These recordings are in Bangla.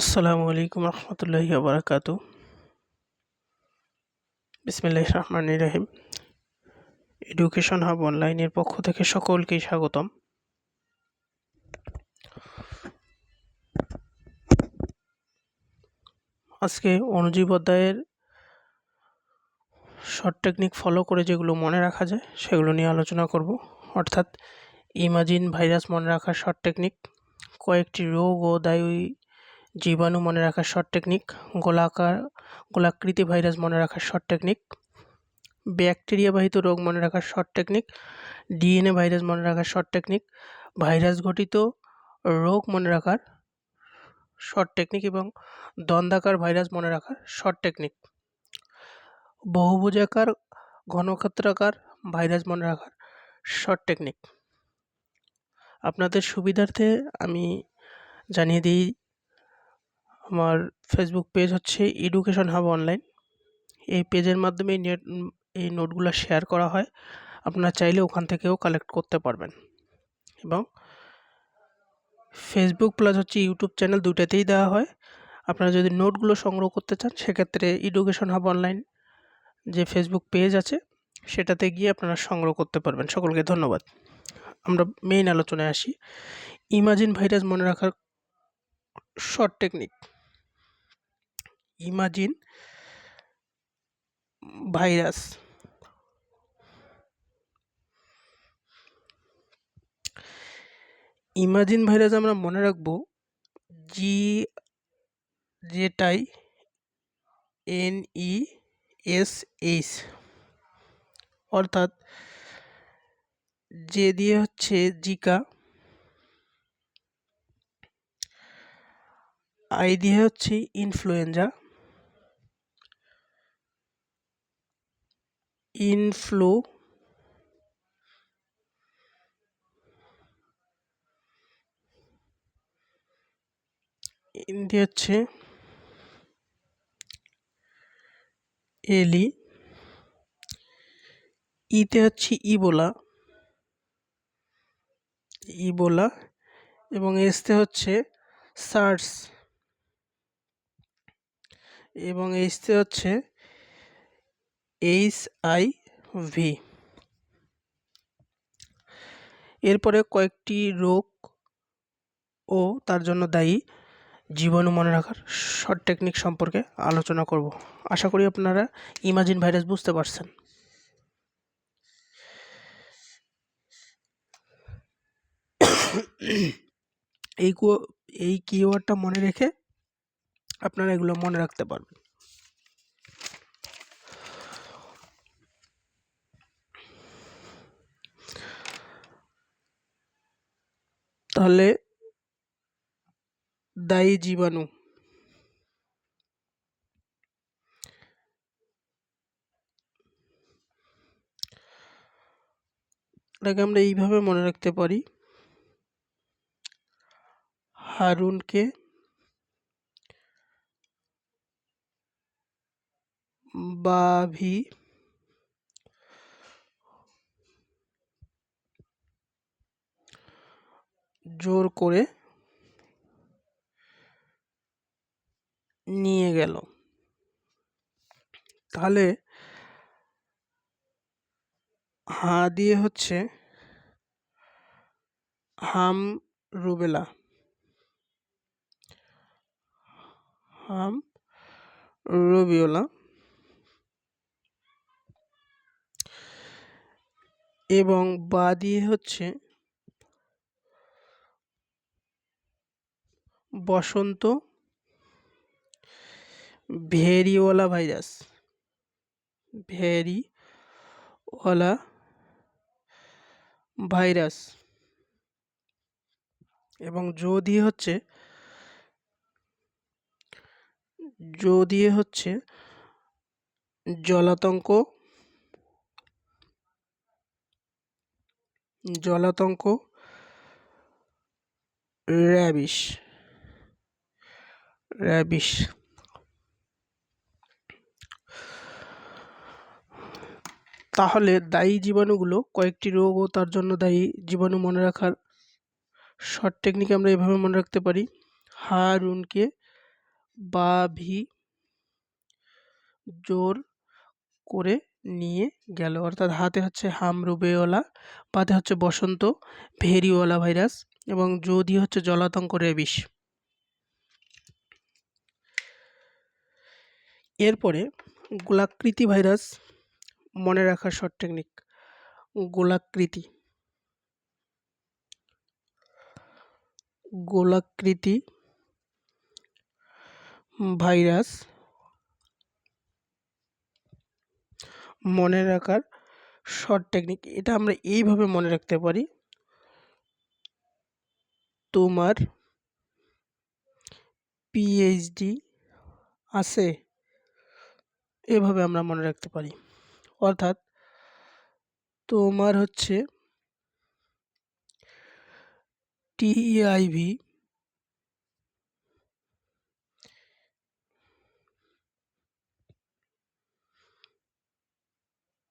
আসসালামু আলাইকুম রহমতুল্লাহি বারাকাতু। বিসমিল্লাহ রহমান রহিম। এডুকেশন হাব অনলাইনের পক্ষ থেকে সকলকেই স্বাগতম। আজকে অনুজীব অধ্যায়ের শর্ট টেকনিক ফলো করে যেগুলো মনে রাখা যায়, সেগুলো নিয়ে আলোচনা করব। অর্থাৎ ইমাজিন ভাইরাস মনে রাখার শর্ট টেকনিক কয়েকটি রোগ ও দায়ী জীবাণু মনে রাখার শর্ট টেকনিক গোলাকার, গোলাকৃতি ভাইরাস মনে রাখার শর্ট টেকনিক ব্যাকটেরিয়া বাহিত রোগ মনে রাখার শর্ট টেকনিক ডিএনএ ভাইরাস মনে রাখার শর্ট টেকনিক ভাইরাস ঘটিত রোগ মনে রাখার শর্ট টেকনিক এবং দন্দাকার ভাইরাস মনে রাখার শর্ট টেকনিক বহুভুজাকার, ঘনক্ষেত্রাকার ভাইরাস মনে রাখার শর্ট টেকনিক আপনাদের সুবিধার্থে আমি জানিয়ে দিই আমার ফেসবুক পেজ হচ্ছে এডুকেশন হাব অনলাইন এই পেজের মাধ্যমে নেট এই নোটগুলো শেয়ার করা হয়। আপনারা চাইলে ওখান থেকেও কালেক্ট করতে পারবেন। এবং ফেসবুক প্লাস হচ্ছে ইউটিউব চ্যানেল দুটাতেই দেওয়া হয়। আপনারা যদি নোটগুলো সংগ্রহ করতে চান, সেক্ষেত্রে এডুকেশন হাব অনলাইন যে ফেসবুক পেজ আছে, সেটাতে গিয়ে আপনারা সংগ্রহ করতে পারবেন। সকলকে ধন্যবাদ। আমরা মেইন আলোচনায় আসি। ইমাজিন ভাইরাস মনে রাখার short technique imagine virus imagine virus আমরা মনে রাখব জি যেটাই এন ই এস এইচ অর্থাৎ যে দিয়ে হচ্ছে জিকা আই দিয়ে হচ্ছে ইনফ্লুয়েঞ্জা ইনফ্লু ইন্ডিয়া হচ্ছে এলি, ইতে হচ্ছে ইবোলা ইবোলা, এবং এসতে হচ্ছে সার্স, এবং এইচতে হচ্ছে এইচ আই ভি এরপরে কয়েকটি রোগ ও তার জন্য দায়ী জীবাণু মনে রাখার শর্ট টেকনিক সম্পর্কে আলোচনা করব। আশা করি আপনারা ইমাজিন ভাইরাস বুঝতে পারছেন। এই এই কিওয়ার্ডটা মনে রেখে আপনারা এগুলো মনে রাখতে পারবেন। তাহলে দায়ী জীবাণু। এটাকে আমরা এইভাবে মনে রাখতে পারি। হারুনকে বাভি জোর করে নিয়ে গেল। তাহলে হা দিয়ে হচ্ছে হাম রুবেলা। হাম রবিওলা। এবং বা দিয়ে হচ্ছে বসন্ত ভেরিওয়ালা ভাইরাস। ভেরিওয়ালা ভাইরাস। এবং দিয়ে হচ্ছে দিয়ে হচ্ছে জলাতঙ্ক জলাতঙ্ক র্যাবিস র্যাবিস তাহলে দায়ী জীবাণুগুলো, কয়েকটি রোগ ও তার জন্য দায়ী জীবাণু মনে রাখার শর্ট টেকনিক আমরা এভাবে মনে রাখতে পারি। হারুনকে বা ভি জোর করে নিয়ে গেল, অর্থাৎ হাতে হচ্ছে হাম রুবেওলা পাতে হচ্ছে বসন্ত ভেরিওয়ালা ভাইরাস এবং যদি হচ্ছে জলাতঙ্ক রেবিস এরপরে গোলাকৃতি ভাইরাস মনে রাখার শর্ট টেকনিক গোলাকৃতি। গোলাকৃতি ভাইরাস মনে রাখার শর্ট টেকনিক এটা আমরা এইভাবে মনে রাখতে পারি। তোমার পিএইচডি আছে? এভাবে আমরা মনে রাখতে পারি। অর্থাৎ তোমার হচ্ছে টিআইভি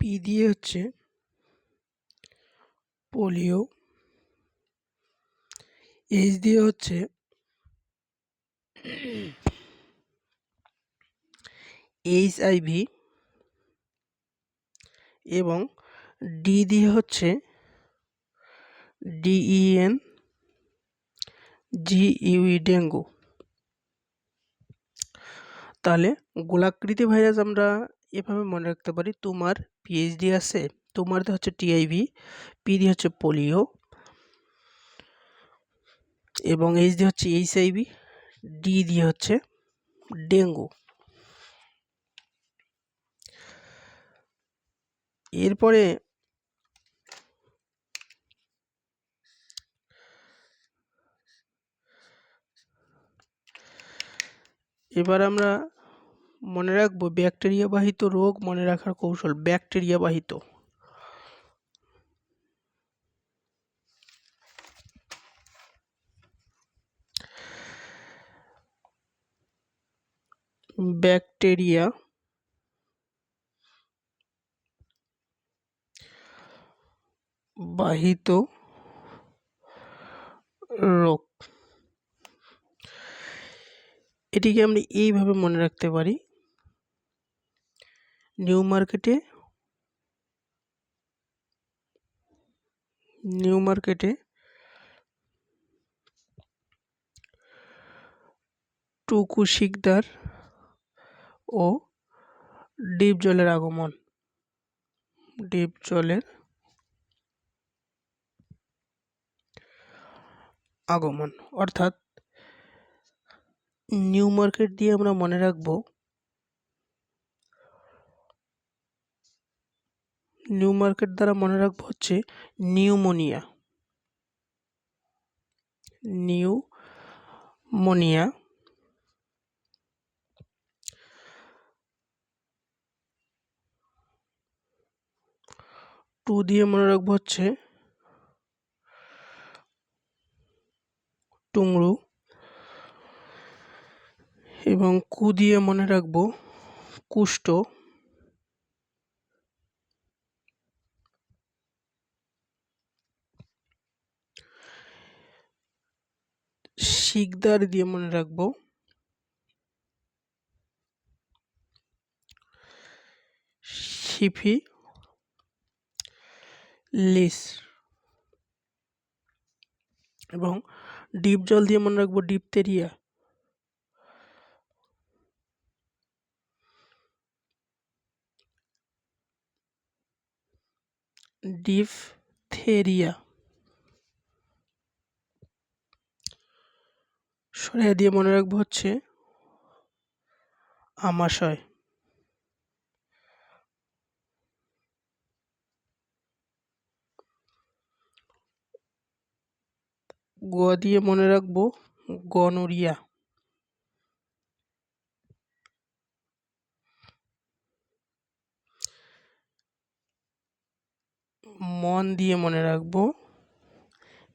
পি দিয়ে হচ্ছে পোলিও এইচ দিয়ে হচ্ছে এইচ আইভি এবং ডি দিয়ে হচ্ছে ডিইএন জিইউই ডেঙ্গু। তাহলে গোলাকৃতি ভাইরাস আমরা এভাবে মনে রাখতে পারি, তোমার পিএইচডি আছে, তোমার হচ্ছে টিআইভি পি দিয়ে হচ্ছে পোলিও এবং এইচ দিয়ে হচ্ছে এইচআইভি ডি দিয়ে হচ্ছে ডেঙ্গু। এরপরে এবার আমরা মনে রাখব ব্যাকটেরিয়া বাহিত রোগ মনে রাখার কৌশল ব্যাকটেরিয়া বাহিত ব্যাকটেরিয়া বাহিত রোগ। এটিকে আমরা এইভাবে মনে রাখতে পারি। নিউ মার্কেটে নিউ মার্কেটে টুকু শিকদার ও ডিপ জলের আগমন। ডিপ জলের আগমন। অর্থাৎ নিউ মার্কেট দিয়ে আমরা মনে রাখব নিউ মার্কেট দ্বারা মনে রাখব হচ্ছে নিউমোনিয়া। নিউমোনিয়া। টু দিয়ে মনে রাখব হচ্ছে টুংরু এবং কু দিয়ে মনে রাখব কুষ্ঠ। শিকদার দিয়ে মনে রাখব। সিফি লিস এবং ডিপ জল দিয়ে মনে রাখব ডিপতেরিয়া ডিপথেরিয়া সরিয়া দিয়ে মনে রাখব হচ্ছে আমাশয়। গ দিয়ে মনে রাখব গনোরিয়া। মন দিয়ে মনে রাখব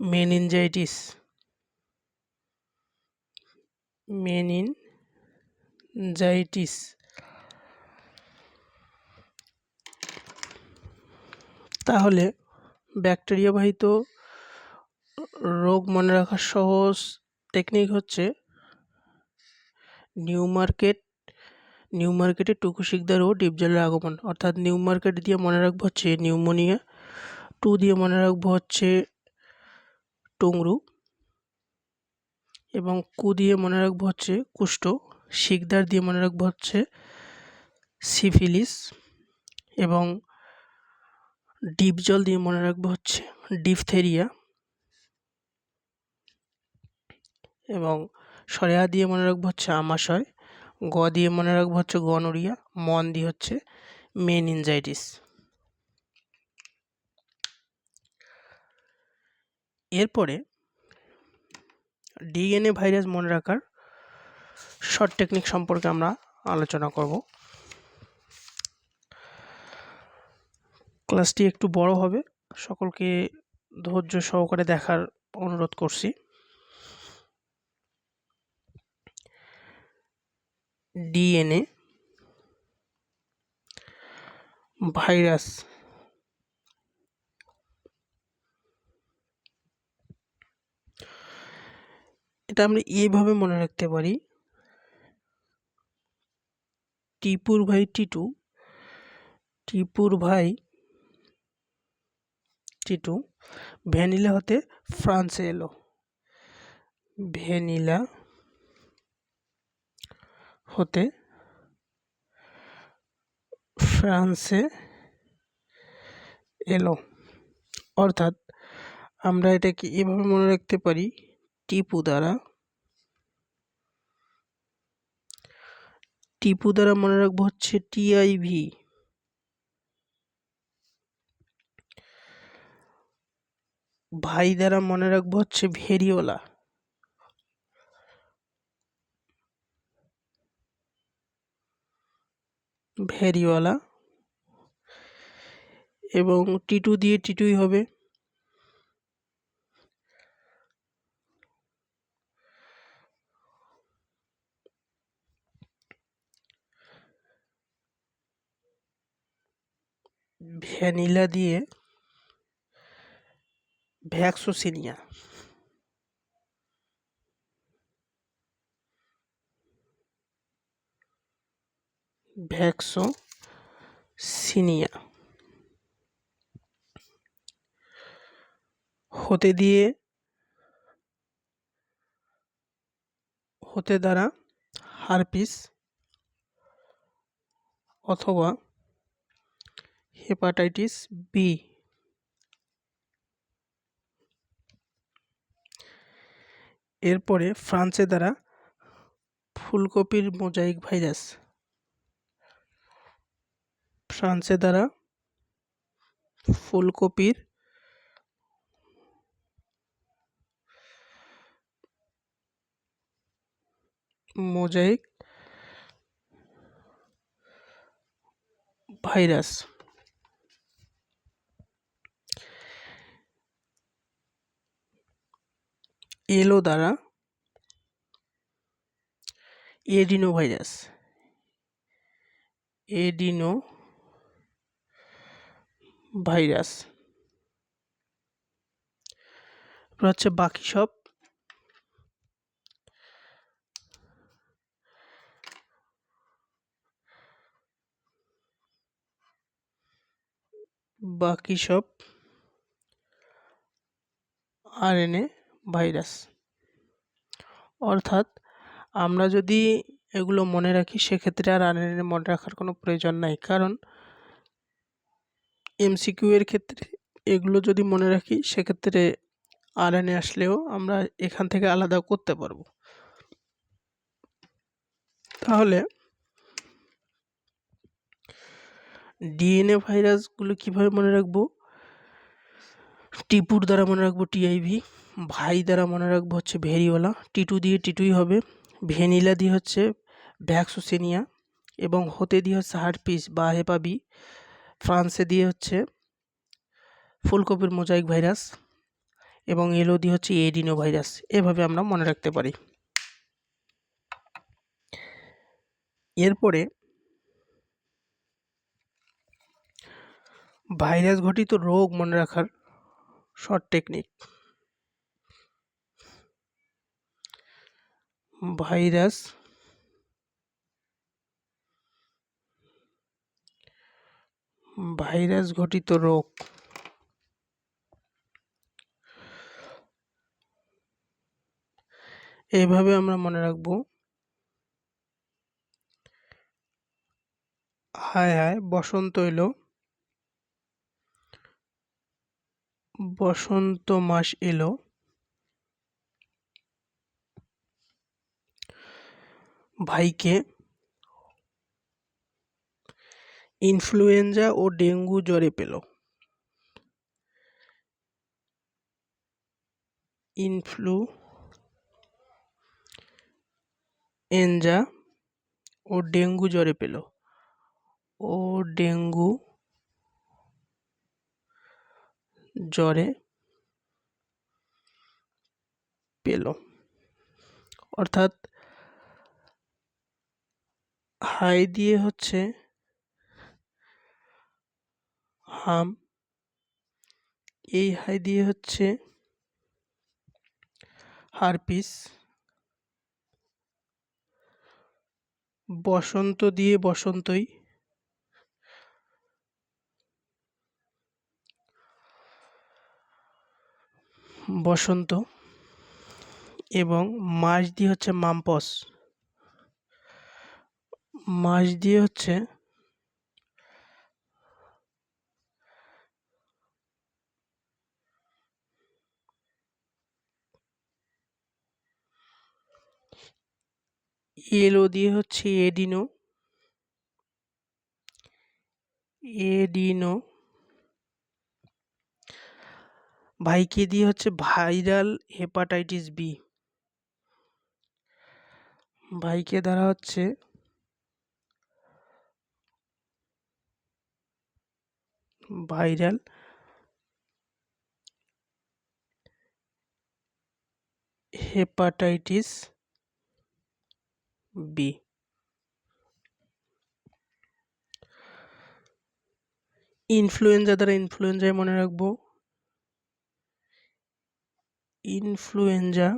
মেনিনজাইটিস মেনিনজাইটিস তাহলে ব্যাকটেরিয়া বাহিত রোগ মনে রাখার সহজ টেকনিক হচ্ছে নিউ মার্কেট নিউ মার্কেটে টুকু শিকদার ও ডিপজলের আগমন। অর্থাৎ নিউ মার্কেট দিয়ে মনে রাখব হচ্ছে নিউমোনিয়া টু দিয়ে মনে রাখব হচ্ছে টুংরু এবং কু দিয়ে মনে রাখব হচ্ছে কুষ্ঠ, শিকদার দিয়ে মনে রাখব হচ্ছে সিফিলিস এবং ডিপ জল দিয়ে মনে রাখব হচ্ছে ডিপথেরিয়া এবং সরেয়া দিয়ে মনে রাখব হচ্ছে আমাশয়, গ দিয়ে মনে রাখব হচ্ছে গনোরিয়া, মন দিয়ে হচ্ছে মেন মেনিনজাইটিস এরপরে ডিএনএ ভাইরাস মনে রাখার শর্ট টেকনিক সম্পর্কে আমরা আলোচনা করব। ক্লাসটি একটু বড় হবে, সকলকে ধৈর্য সহকারে দেখার অনুরোধ করছি। ডিএনএ ভাইরাস এটা আমরা এইভাবে মনে রাখতে পারি। টিপুর ভাই টিটু টিপুর ভাই টিটু ভ্যানিলা হতে ফ্রান্সে এলো। ভ্যানিলা হতে ফ্রান্সে এলো। অর্থাৎ আমরা এটাকে এভাবে মনে রাখতে পারি, টিপু দ্বারা। টিপু দ্বারা মনে রাখব হচ্ছে টিআইভি। ভাই দ্বারা মনে রাখব হচ্ছে ভেরিওলা। ভেরিওয়ালা এবং টিটু দিয়ে টিটুই হবে। ভ্যানিলা দিয়ে ভ্যাক্সোসিনিয়া। ভ্যাক্সোসিনিয়া হতে দিয়ে, হতে দ্বারা হারপিস অথবা হেপাটাইটিস বি। এরপরে ফ্রান্সে দ্বারা ফুলকপির মোজাইক ভাইরাস ফ্রান্সে দ্বারা ফুলকপির। মোজাইক। ভাইরাস। এলো দ্বারা এডিনো ভাইরাস। Adeno virus. হচ্ছে বাকি সব। বাকি সব আর আরএনএ ভাইরাস। অর্থাৎ আমরা যদি এগুলো মনে রাখি, সেক্ষেত্রে আর আরএনএ মনে রাখার কোনো প্রয়োজন নাই। কারণ এমসিকিউ এর ক্ষেত্রে এগুলো যদি মনে রাখি, সেক্ষেত্রে আরএনএ আসলেও আমরা এখান থেকে আলাদা করতে পারব। তাহলে ডিএনএ ভাইরাসগুলো কীভাবে মনে রাখব? টিপুর দ্বারা মনে রাখব টিআইভি ভাই দ্বারা মনে রাখব হচ্ছে ভেরিওলা টিটু দিয়ে টিটুই হবে। ভ্যানিলা দিয়ে হচ্ছে ভ্যাক্সোসেনিয়া এবং হতে দিয়ে হচ্ছে হার্টপিস বা হেপাবি। ফ্রান্সে দিয়ে হচ্ছে ফুলকপির মোজাইক ভাইরাস এবং এলো দিয়ে হচ্ছে এডিনো ভাইরাস। এভাবে আমরা মনে রাখতে পারি। এরপরে ভাইরাস ঘটিত রোগ মনে রাখার শর্ট টেকনিক ভাইরাস ভাইরাস ঘটিত রোগ। এইভাবে আমরা মনে রাখব। হায় হায়, বসন্ত এলো। বসন্ত মাস এলো। ভাইকে ইনফ্লুয়েঞ্জা ও ডেঙ্গু জ্বরে পেল। ইনফ্লু এনজা ও ডেঙ্গু জ্বরে পেল। ও ডেঙ্গু জ্বরে পেল। অর্থাৎ হাই দিয়ে হচ্ছে হাম এই হাই দিয়ে হচ্ছে হারপিস। বসন্ত দিয়ে বসন্তই। বসন্ত এবং মাস দিয়ে হচ্ছে মাম্পস। মাস দিয়ে হচ্ছে এলো দিয়ে হচ্ছে এডিনো এডিনো ভাইকে দিয়ে হচ্ছে ভাইরাল হেপাটাইটিস বি ভাইকে দ্বারা হচ্ছে? ভাইরাল। হেপাটাইটিস বি ইনফ্লুয়েঞ্জা দ্বারা ইনফ্লুয়েঞ্জায় মনে রাখব। ইনফ্লুয়েঞ্জা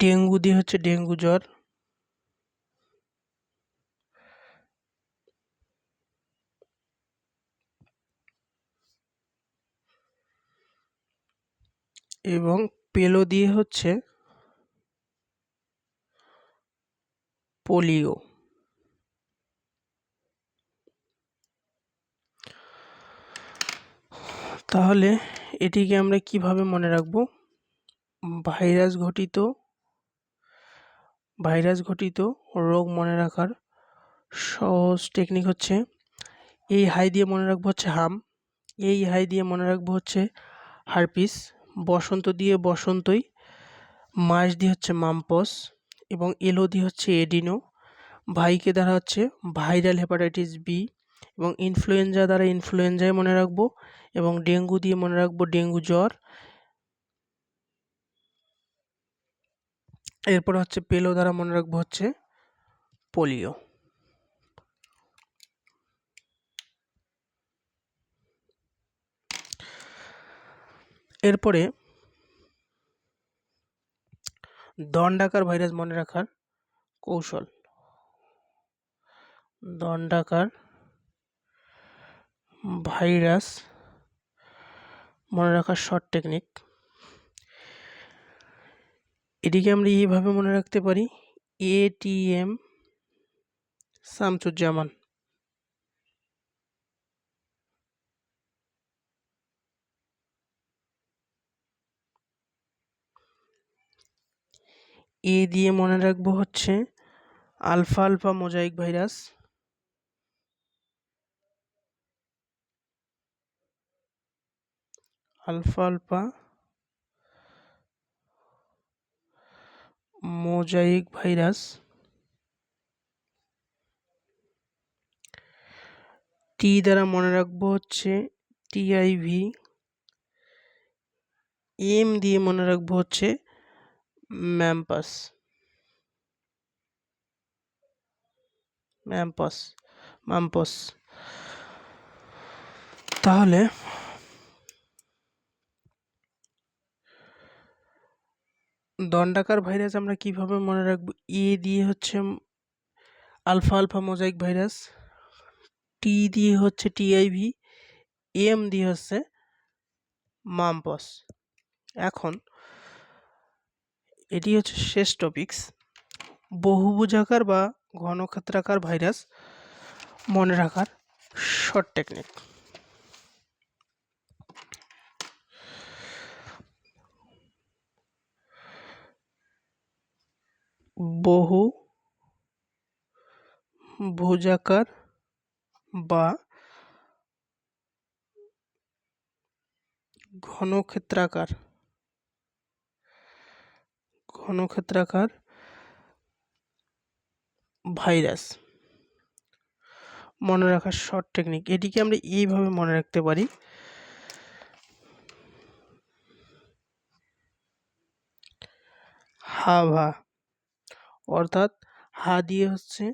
ডেঙ্গু দিয়ে হচ্ছে ডেঙ্গু জ্বর। এবং পেল দিয়ে হচ্ছে পোলিও। তাহলে এটিকে আমরা কীভাবে মনে রাখব? ভাইরাস ঘটিত ভাইরাস ঘটিত রোগ মনে রাখার সহজ টেকনিক হচ্ছে, এই হাই দিয়ে মনে রাখব হচ্ছে হাম, এই হাই দিয়ে মনে রাখব হচ্ছে হারপিস। বসন্ত দিয়ে বসন্তই, মাস দিয়ে হচ্ছে মাম্পস এবং এলো দিয়ে হচ্ছে এডিনো, ভাইকে দ্বারা হচ্ছে ভাইরাল হেপাটাইটিস বি এবং ইনফ্লুয়েঞ্জা দ্বারা ইনফ্লুয়েঞ্জায় মনে রাখব এবং ডেঙ্গু দিয়ে মনে রাখব ডেঙ্গু জ্বর। এরপর হচ্ছে পেল দ্বারা মনে রাখব হচ্ছে পোলিও। এরপরে দণ্ডাকার ভাইরাস মনে রাখার কৌশল। দণ্ডাকার ভাইরাস মনে রাখার শর্ট টেকনিক এটিকে আমরা এইভাবে মনে রাখতে পারি এটিএম শামসুজ্জামান এ দিয়ে মনে রাখব হচ্ছে alpha alpha mosaic virus. Alpha alpha mosaic virus. T দ্বারা মনে রাখব হচ্ছে টিআইভি এম দিয়ে মনে রাখব হচ্ছে ম্যাম্পাস ম্যাম্পাস মাম্পস তাহলে দণ্ডাকার ভাইরাস আমরা কীভাবে মনে রাখব? এ দিয়ে হচ্ছে alpha alpha mosaic virus T দিয়ে হচ্ছে টিআইভি এম দিয়ে হচ্ছে মামপস এখন এটি হচ্ছে শেষ টপিকস বহুভুজাকার বা ঘনক্ষেত্রাকার ভাইরাস মনে রাখার শর্ট টেকনিক বহু ভুজাকার বা ঘনক্ষেত্রাকার ঘনক্ষেত্রাকার ভাইরাস। মনে রাখার শর্ট টেকনিক এটিকে আমরা এইভাবে মনে রাখতে পারি। হাভা অর্থাৎ হা দিয়ে হচ্ছে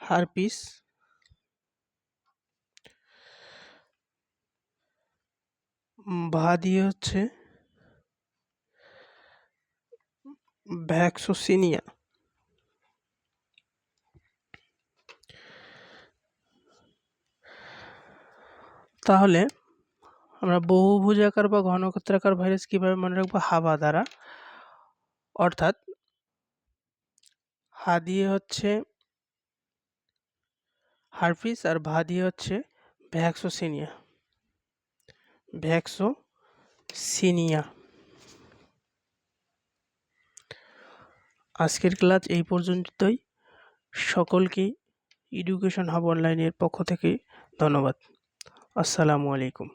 হারপিস। ভা দিয়ে হচ্ছে ভ্যাক্সোসিনিয়া। তাহলে আমরা বহুভুজাকার বা ঘনক্ষেত্রাকার ভাইরাস কীভাবে মনে রাখব? হাবা দ্বারা। অর্থাৎ হা দিয়ে হচ্ছে হারপিস আর ভা দিয়ে হচ্ছে ভ্যাক্সোসিনিয়া। ভ্যাক্সোসিনিয়া। আজকের ক্লাস এই পর্যন্তই। সকলকে এডুকেশন হাব অনলাইনের পক্ষ থেকে ধন্যবাদ। আসসালামু আলাইকুম।